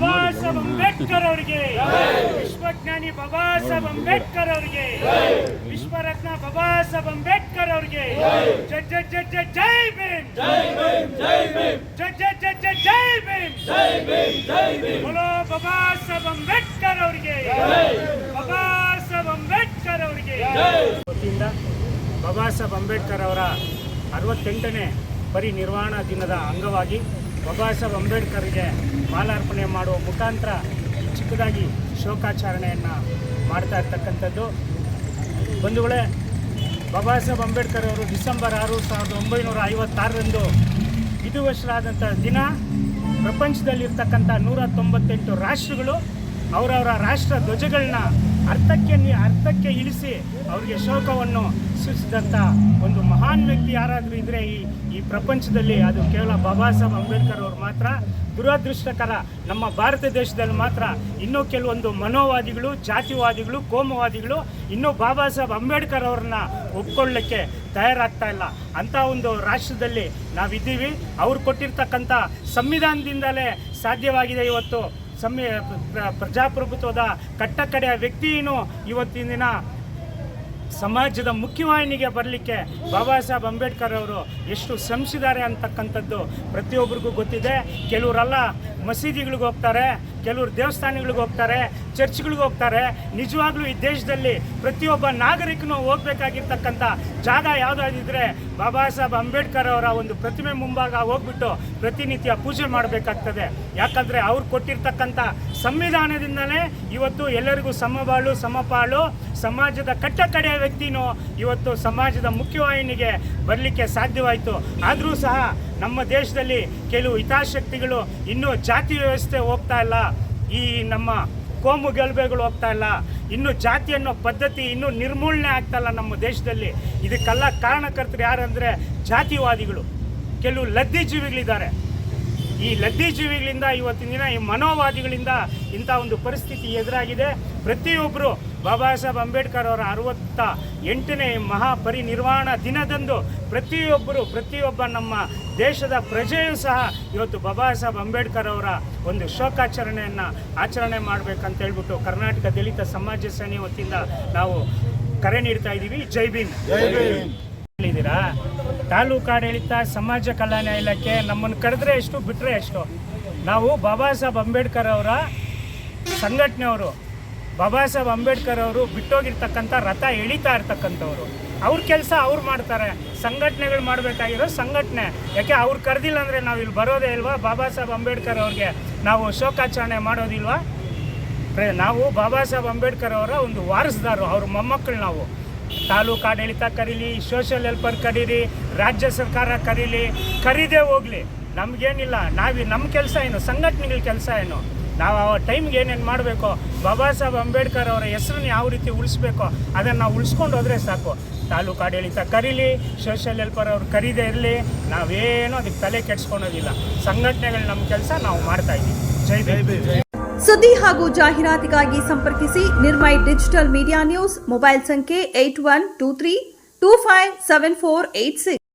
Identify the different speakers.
Speaker 1: ಬಾಬಾ ಸಾಹೇಬ್ ಅಂಬೇಡ್ಕರ್ ಅವರಿಗೆ. ವಿಶ್ವಜ್ಞಾನಿ ಬಾಬಾ ಸಾಹೇಬ್ ಅಂಬೇಡ್ಕರ್ ಅವರಿಗೆ. ವಿಶ್ವರತ್ನ ಬಾಬಾ ಸಾಹೇಬ್ ಅಂಬೇಡ್ಕರ್ ಅವರಿಗೆ. ಜೈ ಜೈ ಜೈ ಜೈ ಜೈ ಭೀಮ್. ಜೈ ಜೈ ಜೈ ಜೈ ಜೈ ಭೀಮ್. बोलो ಬಾಬಾ ಸಾಹೇಬ್ ಅಂಬೇಡ್ಕರ್ ಅವರಿಗೆ. ಬಾಬಾ ಸಾಹೇಬ್ ಅಂಬೇಡ್ಕರ್ ಅವರಿಗೆ. ವತಿಯಿಂದ ಬಾಬಾ ಸಾಹೇಬ್ ಅಂಬೇಡ್ಕರ್ ಅವರ ಅರವತ್ತೆಂಟನೇ ಪರಿನಿರ್ವಾಣ ದಿನದ ಅಂಗವಾಗಿ ಬಾಬಾ ಸಾಹೇಬ್ ಅಂಬೇಡ್ಕರ್ಗೆ ಮಾಲಾರ್ಪಣೆ ಮಾಡುವ ಮುಖಾಂತರ ಚಿಕ್ಕದಾಗಿ ಶೋಕಾಚರಣೆಯನ್ನು ಮಾಡ್ತಾ ಇರ್ತಕ್ಕಂಥದ್ದು. ಬಂಧುಗಳೇ, ಬಾಬಾ ಸಾಹೇಬ್ ಅಂಬೇಡ್ಕರ್ ಅವರು ಡಿಸೆಂಬರ್ ಆರು ಸಾವಿರದ ಒಂಬೈನೂರ ಐವತ್ತಾರರಂದು ವಿಧಿವಶರಾದಂಥ ದಿನ ಪ್ರಪಂಚದಲ್ಲಿರ್ತಕ್ಕಂಥ ನೂರ ತೊಂಬತ್ತೆಂಟು ರಾಷ್ಟ್ರಗಳು ಅವರವರ ರಾಷ್ಟ್ರ ಧ್ವಜಗಳನ್ನ ಅರ್ಥಕ್ಕೆ ಅರ್ಥಕ್ಕೆ ಇಳಿಸಿ ಅವರಿಗೆ ಶೋಕವನ್ನು ಸೂಚಿಸಿದಂಥ ಒಂದು ಮಹಾನ್ ವ್ಯಕ್ತಿ ಯಾರಾದರೂ ಇದ್ದರೆ ಈ ಈ ಪ್ರಪಂಚದಲ್ಲಿ ಅದು ಕೇವಲ ಬಾಬಾ ಸಾಹೇಬ್ ಅಂಬೇಡ್ಕರ್ ಅವರು ಮಾತ್ರ. ದುರದೃಷ್ಟಕರ ನಮ್ಮ ಭಾರತ ದೇಶದಲ್ಲಿ ಮಾತ್ರ ಇನ್ನೂ ಕೆಲವೊಂದು ಮನೋವಾದಿಗಳು, ಜಾತಿವಾದಿಗಳು, ಕೋಮವಾದಿಗಳು ಇನ್ನೂ ಬಾಬಾ ಸಾಹೇಬ್ ಅಂಬೇಡ್ಕರ್ ಅವ್ರನ್ನ ಒಪ್ಕೊಳ್ಳಕ್ಕೆ ತಯಾರಾಗ್ತಾ ಇಲ್ಲ. ಅಂತ ಒಂದು ರಾಷ್ಟ್ರದಲ್ಲಿ ನಾವಿದ್ದೀವಿ. ಅವ್ರು ಕೊಟ್ಟಿರ್ತಕ್ಕಂಥ ಸಂವಿಧಾನದಿಂದಲೇ ಸಾಧ್ಯವಾಗಿದೆ ಇವತ್ತು. ಪ್ರ- ಪ್ರಜಾಪ್ರಭುತ್ವದ ಕಟ್ಟಕಡೆಯ ವ್ಯಕ್ತಿಯೂ ಇವತ್ತಿನ ದಿನ ಸಮಾಜದ ಮುಖ್ಯವಾಹಿನಿಗೆ ಬರಲಿಕ್ಕೆ ಬಾಬಾ ಸಾಹೇಬ್ ಅಂಬೇಡ್ಕರ್ ಅವರು ಎಷ್ಟು ಶ್ರಮಿಸಿದ್ದಾರೆ ಅಂತಕ್ಕಂಥದ್ದು ಪ್ರತಿಯೊಬ್ಬರಿಗೂ ಗೊತ್ತಿದೆ. ಕೆಲವರೆಲ್ಲ ಮಸೀದಿಗಳಿಗೆ ಹೋಗ್ತಾರೆ. ಕೆಲವರು ದೇವಸ್ಥಾನಗಳಿಗೆ ಹೋಗ್ತಾರೆ, ಚರ್ಚ್ಗಳಿಗೆ ಹೋಗ್ತಾರೆ. ನಿಜವಾಗ್ಲೂ ಈ ದೇಶದಲ್ಲಿ ಪ್ರತಿಯೊಬ್ಬ ನಾಗರಿಕನು ಹೋಗ್ಬೇಕಾಗಿರ್ತಕ್ಕಂಥ ಜಾಗ ಯಾವುದಾದಿದ್ರೆ ಬಾಬಾ ಸಾಹೇಬ್ ಅಂಬೇಡ್ಕರ್ ಅವರ ಒಂದು ಪ್ರತಿಮೆ ಮುಂಭಾಗ ಹೋಗ್ಬಿಟ್ಟು ಪ್ರತಿನಿತ್ಯ ಪೂಜೆ ಮಾಡಬೇಕಾಗ್ತದೆ. ಯಾಕಂದರೆ ಅವ್ರು ಕೊಟ್ಟಿರ್ತಕ್ಕಂಥ ಸಂವಿಧಾನದಿಂದಲೇ ಇವತ್ತು ಎಲ್ಲರಿಗೂ ಸಮಬಾಳು, ಸಮಪಾಳು, ಸಮಾಜದ ಕಟ್ಟ ಕಡೆಯ ವ್ಯಕ್ತಿನೂ ಇವತ್ತು ಸಮಾಜದ ಮುಖ್ಯವಾಹಿನಿಗೆ ಬರಲಿಕ್ಕೆ ಸಾಧ್ಯವಾಯಿತು. ಆದರೂ ಸಹ ನಮ್ಮ ದೇಶದಲ್ಲಿ ಕೆಲವು ಹಿತಾಸಕ್ತಿಗಳು ಇನ್ನೂ ಜಾತಿ ವ್ಯವಸ್ಥೆ ಹೋಗ್ತಾ ಇಲ್ಲ. ಈ ನಮ್ಮ ಕೋಮು ಗಲಭೆಗಳು ಹೋಗ್ತಾ ಇಲ್ಲ. ಇನ್ನು ಜಾತಿ ಅನ್ನೋ ಪದ್ಧತಿ ಇನ್ನೂ ನಿರ್ಮೂಲನೆ ಆಗ್ತಾಯಿಲ್ಲ ನಮ್ಮ ದೇಶದಲ್ಲಿ. ಇದಕ್ಕೆಲ್ಲ ಕಾರಣಕರ್ತರು ಯಾರಂದರೆ ಜಾತಿವಾದಿಗಳು. ಕೆಲವು ಲದ್ದಿ ಜೀವಿಗಳಿದ್ದಾರೆ ಈ ಲದ್ದಿ ಜೀವಿಗಳಿಂದ ಇವತ್ತಿನ ದಿನ ಈ ಮನೋವಾದಿಗಳಿಂದ ಇಂಥ ಒಂದು ಪರಿಸ್ಥಿತಿ ಎದುರಾಗಿದೆ. ಪ್ರತಿಯೊಬ್ಬರು ಬಾಬಾ ಸಾಹೇಬ್ ಅಂಬೇಡ್ಕರ್ ಅವರ ಅರವತ್ತ ಎಂಟನೇ ಮಹಾಪರಿನಿರ್ವಾಣ ದಿನದಂದು ಪ್ರತಿಯೊಬ್ಬರು ಪ್ರತಿಯೊಬ್ಬ ನಮ್ಮ ದೇಶದ ಪ್ರಜೆಯೂ ಸಹ ಇವತ್ತು ಬಾಬಾ ಸಾಹೇಬ್ ಅಂಬೇಡ್ಕರ್ ಅವರ ಒಂದು ಶೋಕಾಚರಣೆಯನ್ನು ಆಚರಣೆ ಮಾಡಬೇಕಂತ ಹೇಳ್ಬಿಟ್ಟು ಕರ್ನಾಟಕ ದಲಿತ ಸಮಾಜ ಸೇನೆ ವತಿಯಿಂದ ನಾವು ಕರೆ ನೀಡ್ತಾ ಇದ್ದೀವಿ. ಜೈ ಭೀಮ್. ಇದ್ದೀರಾ ತಾಲೂಕು ಆಡಳಿತ, ಸಮಾಜ ಕಲ್ಯಾಣ ಇಲಾಖೆ ನಮ್ಮನ್ನು ಕರೆದ್ರೆ ಎಷ್ಟು ಬಿಟ್ಟರೆ ಎಷ್ಟು? ನಾವು ಬಾಬಾ ಸಾಹೇಬ್ ಅಂಬೇಡ್ಕರ್ ಅವರ ಸಂಘಟನೆಯವರು. ಬಾಬಾ ಸಾಹೇಬ್ ಅಂಬೇಡ್ಕರ್ ಅವರು ಬಿಟ್ಟೋಗಿರ್ತಕ್ಕಂಥ ರಥ ಎಳಿತಾ ಇರ್ತಕ್ಕಂಥವ್ರು. ಅವ್ರ ಕೆಲಸ ಅವ್ರು ಮಾಡ್ತಾರೆ. ಸಂಘಟನೆಗಳು ಮಾಡಬೇಕಾಗಿರೋ ಸಂಘಟನೆ. ಯಾಕೆ ಅವ್ರು ಕರೆದಿಲ್ಲ ಅಂದರೆ ನಾವು ಇಲ್ಲಿ ಬರೋದೇ ಇಲ್ವಾ? ಬಾಬಾ ಸಾಹೇಬ್ ಅಂಬೇಡ್ಕರ್ ಅವ್ರಿಗೆ ನಾವು ಶೋಕಾಚರಣೆ ಮಾಡೋದಿಲ್ವಾ? ನಾವು ಬಾಬಾ ಸಾಹೇಬ್ ಅಂಬೇಡ್ಕರ್ ಅವರ ಒಂದು ವಾರಸ್ದಾರರು, ಅವ್ರ ಮೊಮ್ಮಕ್ಕಳು ನಾವು. ತಾಲೂಕು ಆಡಳಿತ ಕರೀಲಿ ಸೋಷಿಯಲ್ ಹೆಲ್ಪರ್ ಕರೀರಿ ರಾಜ್ಯ ಸರ್ಕಾರ ಕರೀಲಿ, ಕರೀದೇ ಹೋಗಲಿ. ನಮಗೇನಿಲ್ಲ, ನಾವು ನಮ್ಮ ಕೆಲಸ ಏನು, ಸಂಘಟನೆಗಳ ಕೆಲಸ ಏನು? ನಾವು ಆ ಟೈಮ್ಗೆ ಏನೇನು ಮಾಡಬೇಕು? ಬಾಬಾ ಸಾಹೇಬ್ ಅಂಬೇಡ್ಕರ್ ಅವರ ಹೆಸರನ್ನ ಯಾವ ರೀತಿ ಉಳಿಸ್ಬೇಕು? ಅದನ್ನು ನಾವು ಉಳಿಸ್ಕೊಂಡು ಹೋದರೆ ಸಾಕು. ತಾಲೂಕು ಆಡಳಿತ ಕರೀಲಿ ಸೋಷಿಯಲ್ ಹೆಲ್ಪರ್ ಅವ್ರು ಕರೀದೇ ಇರಲಿ. ನಾವೇನೂ ಅದಕ್ಕೆ ತಲೆ ಕೆಡ್ಸ್ಕೊಳೋದಿಲ್ಲ ಸಂಘಟನೆಗಳು ನಮ್ಮ ಕೆಲಸ, ನಾವು ಮಾಡ್ತಾ ಇದ್ದೀವಿ. ಜೈ ಭೀಮ್.
Speaker 2: ಸುದ್ದಿ ಹಾಗೂ ಜಾಹೀರಾತಿಗಾಗಿ ಸಂಪರ್ಕಿಸಿ Nirmai digital media news mobile ಸಂಖ್ಯೆ eight one two three two five seven four eight six.